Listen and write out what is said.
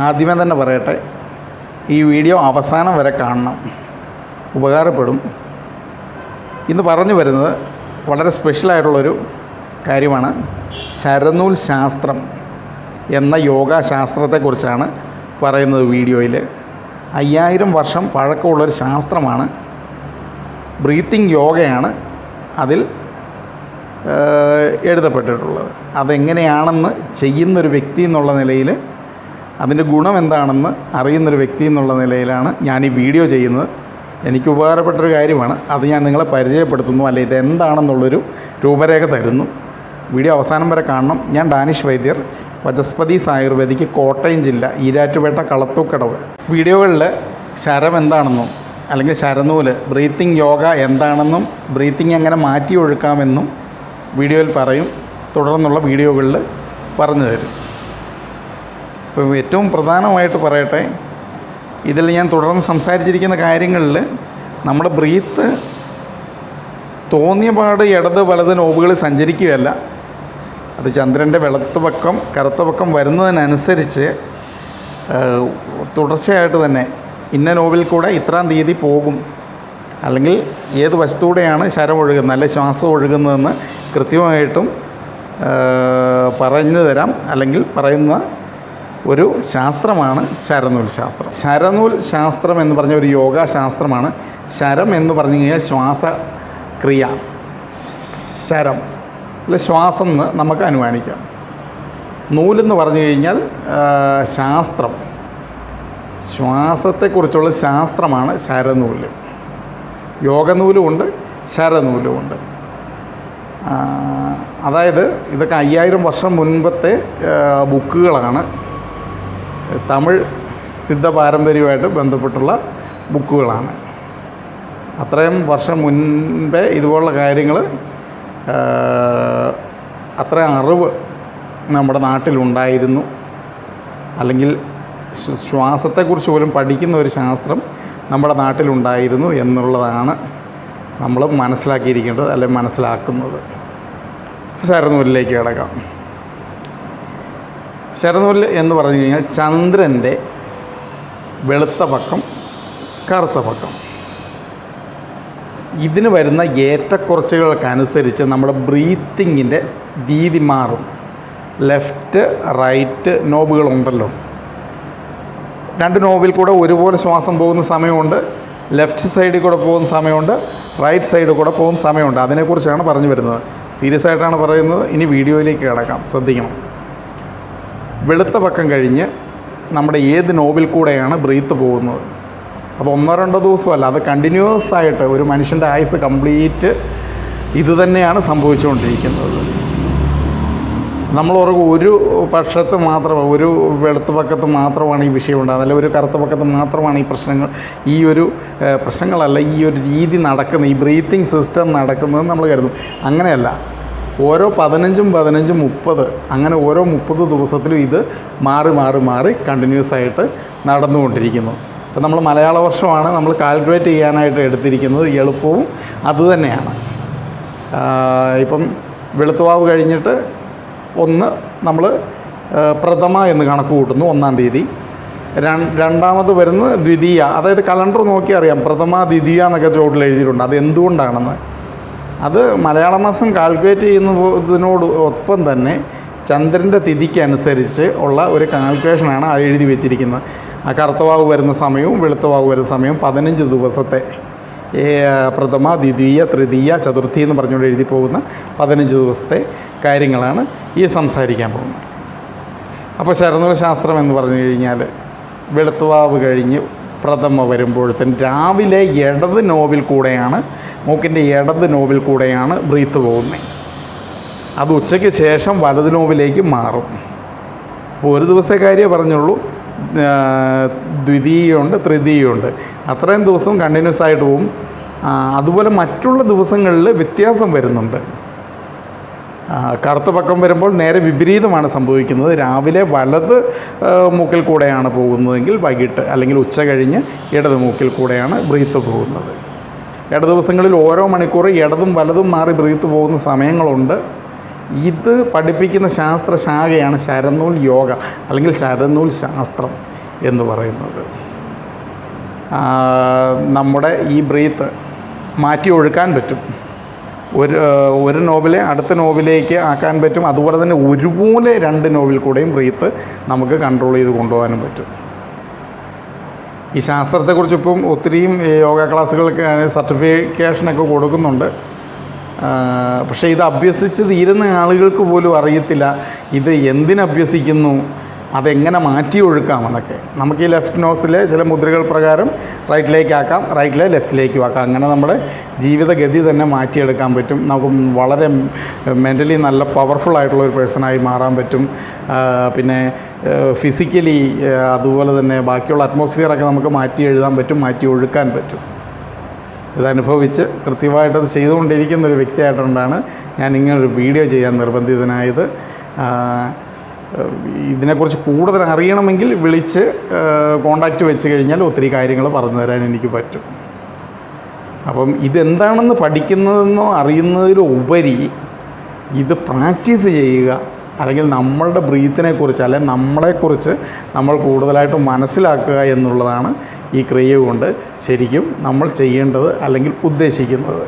ആദ്യമേ തന്നെ പറയട്ടെ ഈ വീഡിയോ അവസാനം വരെ കാണണം. ഉപകാരപ്പെടും. ഇന്ന് പറഞ്ഞു വരുന്നത് വളരെ സ്പെഷ്യലായിട്ടുള്ളൊരു കാര്യമാണ് ശരനൂൽ ശാസ്ത്രം എന്ന യോഗാശാസ്ത്രത്തെക്കുറിച്ചാണ് പറയുന്നത് വീഡിയോയിൽ അയ്യായിരം വർഷം പഴക്കമുള്ളൊരു ശാസ്ത്രമാണ്. ബ്രീത്തിങ് യോഗയാണ് അതിൽ എഴുതപ്പെട്ടിട്ടുള്ളത്. അതെങ്ങനെയാണെന്ന് ചെയ്യുന്നൊരു വ്യക്തി എന്നുള്ള നിലയിൽ അതിന്റെ ഗുണം എന്താണെന്ന് അറിയുന്നൊരു വ്യക്തി എന്നുള്ള നിലയിലാണ് ഞാൻ ഈ വീഡിയോ ചെയ്യുന്നത്. എനിക്ക് ഉപകാരപ്പെട്ടൊരു കാര്യമാണ്. അത് ഞാൻ നിങ്ങളെ പരിചയപ്പെടുത്തുന്നു. അല്ലെ ഇതെന്താണെന്നുള്ളൊരു രൂപരേഖ തരുന്നു. വീഡിയോ അവസാനം വരെ കാണണം. ഞാൻ ഡാനിഷ് വൈദ്യർ. വജസ്പതീസ് ആയുർവേദിക്ക് കോട്ടയം ജില്ല ഈരാറ്റുപേട്ട കളത്തൂക്കടവ്. വീഡിയോകളിൽ ശരം എന്താണെന്നും അല്ലെങ്കിൽ ശരനൂൽ ബ്രീത്തിങ് യോഗ എന്താണെന്നും ബ്രീത്തിങ് എങ്ങനെ മാറ്റി ഒഴുക്കാമെന്നും വീഡിയോയിൽ പറയും. തുടർന്നുള്ള വീഡിയോകളിൽ പറഞ്ഞു തരും. ഇപ്പോൾ ഏറ്റവും പ്രധാനമായിട്ട് പറയട്ടെ ഇതിൽ ഞാൻ തുടർന്ന് സംസാരിച്ചിരിക്കുന്ന കാര്യങ്ങളിൽ നമ്മുടെ ബ്രീത്ത് തോന്നിയ പാട് ഇടത് വലത് നോബുകൾ സഞ്ചരിക്കുകയല്ല. അത് ചന്ദ്രന്റെ വെളുത്ത പക്കം കറുത്ത പക്കം വരുന്നതിനനുസരിച്ച് തുടർച്ചയായിട്ട് തന്നെ ഇന്ന നോവിൽ കൂടെ ഇത്രാം തീയതി പോകും. അല്ലെങ്കിൽ ഏത് വശത്തൂടെയാണ് ശരം ഒഴുകുന്നത് അല്ലെ ശ്വാസം ഒഴുകുന്നതെന്ന് കൃത്യമായിട്ടും പറഞ്ഞു തരാം. അല്ലെങ്കിൽ പറയുന്ന ഒരു ശാസ്ത്രമാണ് ശരനൂൽ ശാസ്ത്രം. ശരനൂൽ ശാസ്ത്രം എന്ന് പറഞ്ഞ ഒരു യോഗ ശാസ്ത്രമാണ്. ശരം എന്ന് പറഞ്ഞു കഴിഞ്ഞാൽ ശ്വാസക്രിയ ശരം. അല്ലെ ശ്വാസം എന്ന് നമുക്ക് അനുമാനിക്കാം. നൂലെന്ന് പറഞ്ഞു കഴിഞ്ഞാൽ ശാസ്ത്രം. ശ്വാസത്തെക്കുറിച്ചുള്ള ശാസ്ത്രമാണ് ശരനൂൽ. യോഗനൂലുമുണ്ട് ശരനൂലുമുണ്ട് അതായത് ഇതൊക്കെ അയ്യായിരം വർഷം മുൻപത്തെ ബുക്കുകളാണ്. തമിഴ് സിദ്ധ പാരമ്പര്യമായിട്ട് ബന്ധപ്പെട്ടുള്ള ബുക്കുകളാണ്. അത്രയും വർഷം മുൻപേ ഇതുപോലുള്ള കാര്യങ്ങൾ അത്രയും അറിവ് നമ്മുടെ നാട്ടിലുണ്ടായിരുന്നു. അല്ലെങ്കിൽ ശ്വാസത്തെക്കുറിച്ച് പോലും പഠിക്കുന്ന ഒരു ശാസ്ത്രം നമ്മുടെ നാട്ടിലുണ്ടായിരുന്നു എന്നുള്ളതാണ് നമ്മൾ മനസ്സിലാക്കിയിരിക്കേണ്ടത് അല്ലെങ്കിൽ മനസ്സിലാക്കുന്നത്. സാറിന് മുന്നിലേക്ക് കിടക്കാം. ശരനൂൽ എന്ന് പറഞ്ഞു കഴിഞ്ഞാൽ ചന്ദ്രന്റെ വെളുത്ത പക്കം കറുത്ത പക്കം. ഇതിന് വരുന്ന ഏറ്റക്കുറച്ചുകൾക്കനുസരിച്ച് നമ്മുടെ ബ്രീത്തിങ്ങിന്റെ രീതി മാറും. ലെഫ്റ്റ് റൈറ്റ് നോബുകളുണ്ടല്ലോ. രണ്ട് നോബിൽ കൂടെ ഒരുപോലെ ശ്വാസം പോകുന്ന സമയമുണ്ട്. ലെഫ്റ്റ് സൈഡിൽ കൂടെ പോകുന്ന സമയമുണ്ട്. റൈറ്റ് സൈഡിൽ കൂടെ പോകുന്ന സമയമുണ്ട്. അതിനെക്കുറിച്ചാണ് പറഞ്ഞു വരുന്നത്. സീരിയസ് ആയിട്ടാണ് പറയുന്നത്. ഇനി വീഡിയോയിലേക്ക് കിടക്കാം. ശ്രദ്ധിക്കണം. വെളുത്ത പക്കം കഴിഞ്ഞ് നമ്മുടെ ഏത് നോബിൽ കൂടെയാണ് ബ്രീത്ത് പോകുന്നത്? അപ്പോൾ ഒന്നോ രണ്ടോ ദിവസമല്ല അത് കണ്ടിന്യൂസ് ആയിട്ട് ഒരു മനുഷ്യന്റെ ആയുസ് കംപ്ലീറ്റ് ഇത് തന്നെയാണ് സംഭവിച്ചുകൊണ്ടിരിക്കുന്നത്. നമ്മൾ ഓർക്കും ഒരു പക്ഷത്ത് മാത്രം ഒരു വെളുത്ത പക്കത്ത് മാത്രമാണ് ഈ വിഷയം ഉണ്ടാകുന്നത്. അല്ലെങ്കിൽ ഒരു കറുത്ത പക്കത്ത് മാത്രമാണ് ഈ പ്രശ്നങ്ങൾ ഈ ഒരു പ്രശ്നങ്ങളല്ല ഈ ഒരു രീതി നടക്കുന്നത് ഈ ബ്രീത്തിങ് സിസ്റ്റം നടക്കുന്നത് നമ്മൾ കരുതും അങ്ങനെയല്ല. ഓരോ പതിനഞ്ചും പതിനഞ്ചും മുപ്പത് അങ്ങനെ ഓരോ മുപ്പത് ദിവസത്തിലും ഇത് മാറി മാറി മാറി കണ്ടിന്യൂസ് ആയിട്ട് നടന്നുകൊണ്ടിരിക്കുന്നു. ഇപ്പം നമ്മൾ മലയാള വർഷമാണ് നമ്മൾ കാൽക്കുലേറ്റ് ചെയ്യാനായിട്ട് എടുത്തിരിക്കുന്നത് എളുപ്പവും അതുതന്നെയാണ് ഇപ്പം വെളുത്തുവാവ് കഴിഞ്ഞിട്ട് ഒന്ന് നമ്മൾ പ്രഥമ എന്ന് കണക്ക് കൂട്ടുന്നു ഒന്നാം തീയതി. രണ്ടാമത് വരുന്നത് ദ്വിതീയ. അതായത് കലണ്ടർ നോക്കി അറിയാം പ്രഥമ ദ്വിതീയ എന്നൊക്കെ ചോട്ടിൽ എഴുതിയിട്ടുണ്ട്. അത് എന്തുകൊണ്ടാണെന്ന് അത് മലയാള മാസം കാൽക്കുലേറ്റ് ചെയ്യുന്നതിനോട് ഒപ്പം തന്നെ ചന്ദ്രന്റെ തിഥിക്കനുസരിച്ച് ഉള്ള ഒരു കാൽക്കുലേഷനാണ് അത് എഴുതി വെച്ചിരിക്കുന്നത്. ആ കറുത്തവാവ് വരുന്ന സമയവും വെളുത്തവാവ് വരുന്ന സമയവും പതിനഞ്ച് ദിവസത്തെ പ്രഥമ ദ്വിതീയ തൃതീയ ചതുർത്ഥി എന്ന് പറഞ്ഞുകൊണ്ട് എഴുതി പോകുന്ന പതിനഞ്ച് ദിവസത്തെ കാര്യങ്ങളാണ് ഈ സംസാരിക്കാൻ പോകുന്നത്. അപ്പോൾ ശരനൂല ശാസ്ത്രം എന്ന് പറഞ്ഞു കഴിഞ്ഞാൽ വെളുത്തുവാവ് കഴിഞ്ഞ് പ്രഥമ വരുമ്പോഴത്തേന് രാവിലെ ഇടത് നോവിൽ കൂടെയാണ് മൂക്കിന്റെ ഇടത് നോവിൽ കൂടെയാണ് ബ്രീത്ത് പോകുന്നത്. അത് ഉച്ചയ്ക്ക് ശേഷം വലത് നോവിലേക്ക് മാറും. അപ്പോൾ ഒരു ദിവസത്തെ കാര്യമേ പറഞ്ഞുള്ളൂ. ദ്വിതീയമുണ്ട് തൃതീയമുണ്ട് അത്രയും ദിവസം കണ്ടിന്യൂസ് ആയിട്ട് പോവും. അതുപോലെ മറ്റുള്ള ദിവസങ്ങളിൽ വ്യത്യാസം വരുന്നുണ്ട്. കറുത്ത പക്കം വരുമ്പോൾ നേരെ വിപരീതമാണ് സംഭവിക്കുന്നത്. രാവിലെ വലത് മൂക്കിൽ കൂടെയാണ് പോകുന്നതെങ്കിൽ വൈകിട്ട് അല്ലെങ്കിൽ ഉച്ച കഴിഞ്ഞ് ഇടത് മൂക്കിൽ കൂടെയാണ് ബ്രീത്ത് പോകുന്നത്. ഇട ദിവസങ്ങളിൽ ഓരോ മണിക്കൂർ ഇടതും വലതും മാറി ബ്രീത്ത് പോകുന്ന സമയങ്ങളുണ്ട്. ഇത് പഠിപ്പിക്കുന്ന ശാസ്ത്രശാഖയാണ് ശരനൂൽ യോഗ അല്ലെങ്കിൽ ശരനൂൽ ശാസ്ത്രം എന്ന് പറയുന്നത്. നമ്മുടെ ഈ ബ്രീത്ത് മാറ്റി ഒഴുക്കാൻ പറ്റും. ഒരു ഒരു നോവലെ അടുത്ത നോവലേക്ക് ആക്കാൻ പറ്റും. അതുപോലെ തന്നെ ഒരുപോലെ രണ്ട് നോവൽ കൂടെയും ബ്രീത്ത് നമുക്ക് കൺട്രോൾ ചെയ്ത് കൊണ്ടുപോകാനും പറ്റും. ഈ ശാസ്ത്രത്തെക്കുറിച്ച് ഇപ്പം ഒത്തിരിയും യോഗ ക്ലാസ്സുകൾക്ക് സർട്ടിഫിക്കേഷനൊക്കെ കൊടുക്കുന്നുണ്ട്. പക്ഷേ ഇത് അഭ്യസിച്ച് തീരുന്ന ആളുകൾക്ക് പോലും അറിയത്തില്ല. ഇത് എന്തിനഭ്യസിക്കുന്നു? അതെങ്ങനെ മാറ്റി ഒഴുക്കാമെന്നൊക്കെ നമുക്ക് ഈ ലെഫ്റ്റ് നോസിലെ ചില മുദ്രകൾ പ്രകാരം റൈറ്റിലേക്ക് ആക്കാം റൈറ്റിലെ ലെഫ്റ്റിലേക്കും ആക്കാം. അങ്ങനെ നമ്മുടെ ജീവിതഗതി തന്നെ മാറ്റിയെടുക്കാൻ പറ്റും. നമുക്ക് വളരെ മെന്റലി നല്ല പവർഫുൾ ആയിട്ടുള്ള ഒരു പേഴ്സണായി മാറാൻ പറ്റും. പിന്നെ ഫിസിക്കലി അതുപോലെ തന്നെ ബാക്കിയുള്ള അറ്റ്മോസ്ഫിയറൊക്കെ നമുക്ക് മാറ്റി എഴുതാൻ പറ്റും മാറ്റി ഒഴുക്കാൻ പറ്റും. ഇതനുഭവിച്ച് കൃത്യമായിട്ടത് ചെയ്തുകൊണ്ടിരിക്കുന്ന ഒരു വ്യക്തിയായിട്ടുകൊണ്ടാണ് ഞാൻ ഇങ്ങനൊരു വീഡിയോ ചെയ്യാൻ നിർബന്ധിതനായത്. ഇതിനെക്കുറിച്ച് കൂടുതൽ അറിയണമെങ്കിൽ വിളിച്ച് കോണ്ടാക്റ്റ് വെച്ച് കഴിഞ്ഞാൽ ഒത്തിരി കാര്യങ്ങൾ പറഞ്ഞു തരാൻ എനിക്ക് പറ്റും. അപ്പം ഇതെന്താണെന്ന് പഠിക്കുന്നതെന്നോ അറിയുന്നതിലും ഉപരി ഇത് പ്രാക്ടീസ് ചെയ്യുക അല്ലെങ്കിൽ നമ്മളുടെ ബ്രീത്തിനെ കുറിച്ച് അല്ലെങ്കിൽ നമ്മളെക്കുറിച്ച് നമ്മൾ കൂടുതലായിട്ട് മനസ്സിലാക്കുക എന്നുള്ളതാണ് ഈ ക്രിയ കൊണ്ട് ശരിക്കും നമ്മൾ ചെയ്യേണ്ടത് അല്ലെങ്കിൽ ഉദ്ദേശിക്കുന്നത്.